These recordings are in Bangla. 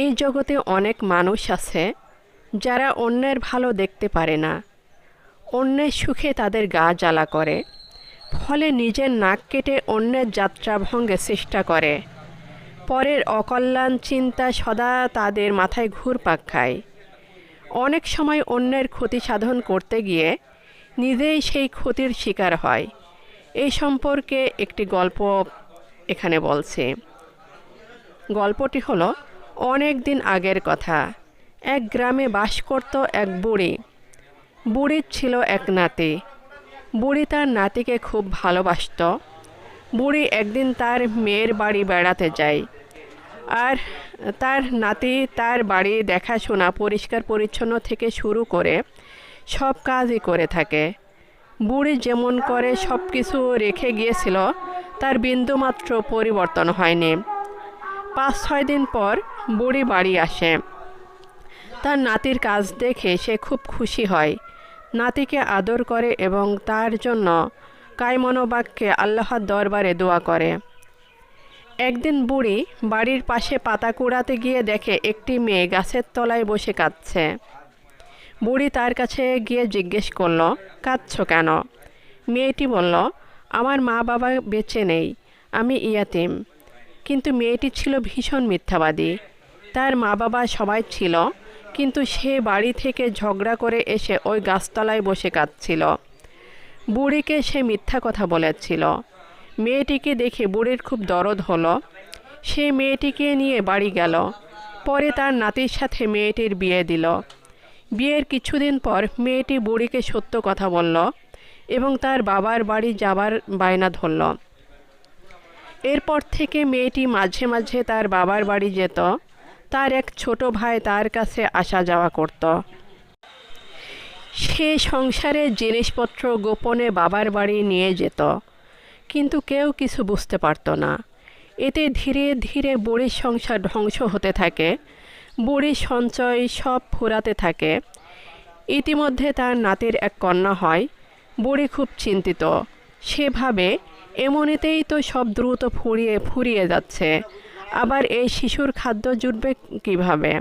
এই জগতে অনেক মানুষ আছে যারা অন্যের ভালো দেখতে পারে না। অন্যের সুখে তাদের গা জ্বালা করে। ফলে নিজের নাক কেটে অন্যের যাত্রা ভঙ্গের চেষ্টা করে। পরের অকল্যাণ চিন্তা সদা তাদের মাথায় ঘুরপাক খায়। অনেক সময় অন্যের ক্ষতি সাধন করতে গিয়ে নিজেই সেই ক্ষতির শিকার হয়। এই সম্পর্কে একটি গল্প এখানে বলছে। গল্পটি হলো অনেক দিন আগের কথা। এক গ্রামে বাস করত এক বুড়ি। বুড়ির ছিল এক নাতি। বুড়ি তার নাতিকে খুব ভালোবাসত। বুড়ি একদিন তার মেয়ের বাড়ি বেড়াতে যায়। আর তার নাতি তার বাড়ি দেখাশোনা পরিষ্কার পরিচ্ছন্ন থেকে শুরু করে সব কাজই করে থাকে। বুড়ি যেমন করে সব কিছু রেখে গিয়েছিল, তার বিন্দুমাত্র পরিবর্তন হয়নি। পাঁচ ছয় দিন পর বুড়ি বাড়ি আসে। তার নাতির কাজ দেখে সে খুব খুশি হয়। নাতিকে আদর করে এবং তার জন্য কায়মনোবাক্যে আল্লাহর দরবারে দোয়া করে। একদিন বুড়ি বাড়ির পাশে পাতা কুড়াতে গিয়ে দেখে একটি মেয়ে গাছের তলায় বসে কাঁদছে। বুড়ি তার কাছে গিয়ে জিজ্ঞেস করল, কাঁদছ কেন? মেয়েটি বলল, আমার মা বাবা বেঁচে নেই, আমি ইয়াতিম। কিন্তু মেয়েটি ছিল ভীষণ মিথ্যাবাদী। তার মা বাবা সবাই ছিল, কিন্তু সে বাড়ি থেকে ঝগড়া করে এসে ওই গাছতলায় বসে কাঁদছিল। বুড়িকে সে মিথ্যা কথা বলেছিল। মেয়েটিকে দেখে বুড়ির খুব দরদ হলো। সে মেয়েটিকে নিয়ে বাড়ি গেল। পরে তার নাতির সাথে মেয়েটির বিয়ে দিল। বিয়ের কিছুদিন পর মেয়েটি বুড়িকে সত্য কথা বলল এবং তার বাবার বাড়ি যাবার বায়না ধরল। এরপর থেকে মেয়েটি মাঝে মাঝে তার বাবার বাড়ি যেত। তার এক ছোট ভাই তার কাছে আসা যাওয়া করত। সে সংসারের জিনিসপত্র গোপনে বাবার বাড়ি নিয়ে যেত, কিন্তু কেউ কিছু বুঝতে পারত না। এতে ধীরে ধীরে বুড়ির সংসার ধ্বংস হতে থাকে, বুড়ির সঞ্চয় সব ফুরাতে থাকে। ইতিমধ্যে তার নাতির এক কন্যা হয়, বুড়ি খুব চিন্তিত। সেভাবে এমনিতেই তো সব দ্রুত ফুরিয়ে ফুরিয়ে যাচ্ছে। আবার এই শিশুর খাদ্য জুটবে কীভাবে?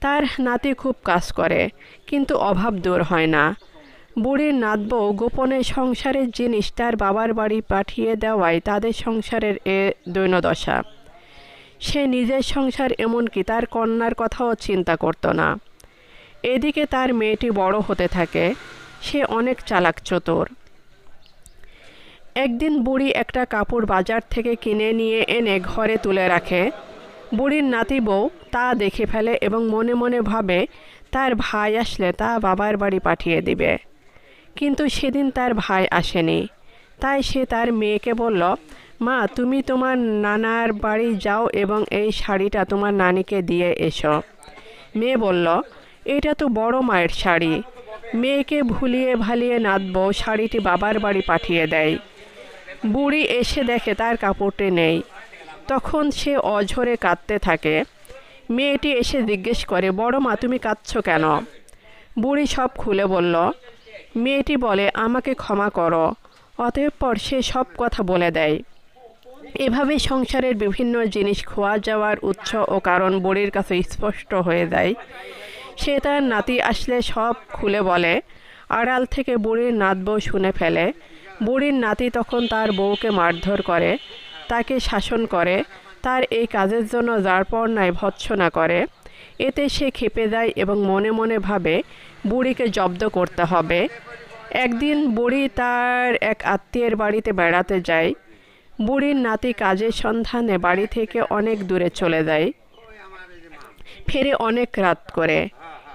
তার নাতি খুব কাজ করে, কিন্তু অভাব দূর হয় না। বুড়ির নাতবউ গোপনে সংসারের জিনিস তার বাবার বাড়ি পাঠিয়ে দেওয়ায় তাদের সংসারের এ দৈনদশা। সে নিজের সংসার এমনকি তার কন্যার কথাও চিন্তা করত না। এদিকে তার মেয়েটি বড় হতে থাকে, সে অনেক চালাক চতুর। একদিন বুড়ি একটা কাপড় বাজার থেকে কিনে নিয়ে এনে ঘরে তুলে রাখে। বুড়ির নাতি বউ তা দেখে ফেলে এবং মনে মনে ভাবে, তার ভাই আসলে তা বাবার বাড়ি পাঠিয়ে দিবে। কিন্তু সেদিন তার ভাই আসেনি। তাই সে তার মেয়েকে বলল, মা, তুমি তোমার নানার বাড়ি যাও এবং এই শাড়িটা তোমার নানিকে দিয়ে এসো। মেয়ে বলল, এটা তো বড় মায়ের শাড়ি। মেয়েকে ভুলিয়ে ভালিয়ে নাতবো শাড়িটি বাবার বাড়ি পাঠিয়ে দেয়। বুড়ি এসে দেখে তার কাপড়টি নেই। তখন সে অঝরে কাঁদতে থাকে। মেয়েটি এসে জিজ্ঞেস করে, বড় মা, তুমি কাঁদছ কেন? বুড়ি সব খুলে বলল, মেয়েটি বলে, আমাকে ক্ষমা করো। অতঃপর সে সব কথা বলে দেয়। এভাবে সংসারের বিভিন্ন জিনিস খোয়া যাওয়ার উৎস ও কারণ বুড়ির কাছে স্পষ্ট হয়ে যায়। সে তার নাতি আসলে সব খুলে বলে আড়াল থেকে বুড়ির নাত বউ শুনে ফেলে। বুড়ির নাতি তখন তার বউকে মারধর করে, তাকে শাসন করে, তার এই কাজের জন্য যারপরনায় ভৎসনা করে। এতে সে খেপে যায় এবং মনে মনে ভাবে, বুড়িকে জব্দ করতে হবে। একদিন বুড়ি তার এক আত্মীয়ের বাড়িতে বেড়াতে যায়। বুড়ির নাতি কাজের সন্ধানে বাড়ি থেকে অনেক দূরে চলে যায়। ফেরে অনেক রাত করে।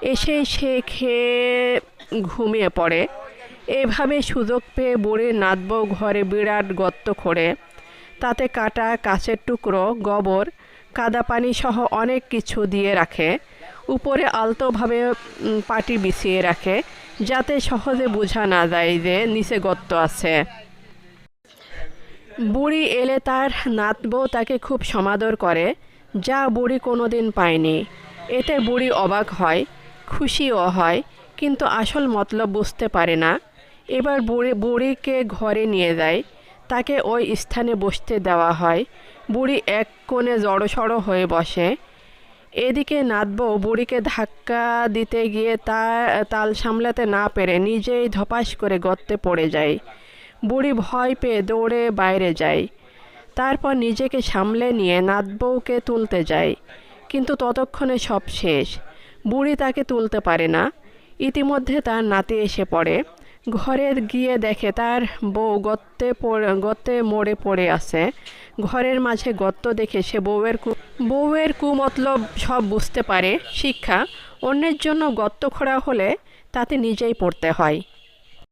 এসে সে খেয়ে ঘুমিয়ে পড়ে। এভাবে সুযোগ পেয়ে বুড়ির নাতবউ ঘরে বিরাট গর্ত খোঁড়ে। তাতে কাটা কাছের টুকরো, গোবর, কাদা পানি সহ অনেক কিছু দিয়ে রাখে। উপরে আলতোভাবে পাটি বিছিয়ে রাখে, যাতে সহজে বোঝা না যায় যে নিচে গর্ত আছে। বুড়ি এলে তার নাতবউ তাকে খুব সমাদর করে, যা বুড়ি কোনোদিন পায়নি। এতে বুড়ি অবাক হয়। খুশিও হয়, কিন্তু আসল মতলব বুঝতে পারে না। এবার বুড়ি, বুড়িকে ঘরে নিয়ে যায়। তাকে ওই স্থানে বসতে দেওয়া হয়। বুড়ি এক কোণে জড়সড় হয়ে বসে। এদিকে নাতবউ বুড়িকে ধাক্কা দিতে গিয়ে তা তাল সামলাতে না পেরে নিজেই ধপাস করে গর্তে পড়ে যায়। বুড়ি ভয় পেয়ে দৌড়ে বাইরে যায়। তারপর নিজেকে সামলে নিয়ে নাতবউকে তুলতে যায়। কিন্তু ততক্ষণে সব শেষ। বুড়ি তাকে তুলতে পারে না। ইতিমধ্যে তার নাতি এসে পড়ে। ঘরে গিয়ে দেখে তার বউ গত্তে পড়ে, গর্তে মরে পড়ে আছে। ঘরের মাঝে গত্ত দেখে সে বউয়ের কু, বউয়ের কুমতলব সব বুঝতে পারে। শিক্ষা, অন্যের জন্য গত্ত খোঁড়া হলে তাতে নিজেই পড়তে হয়।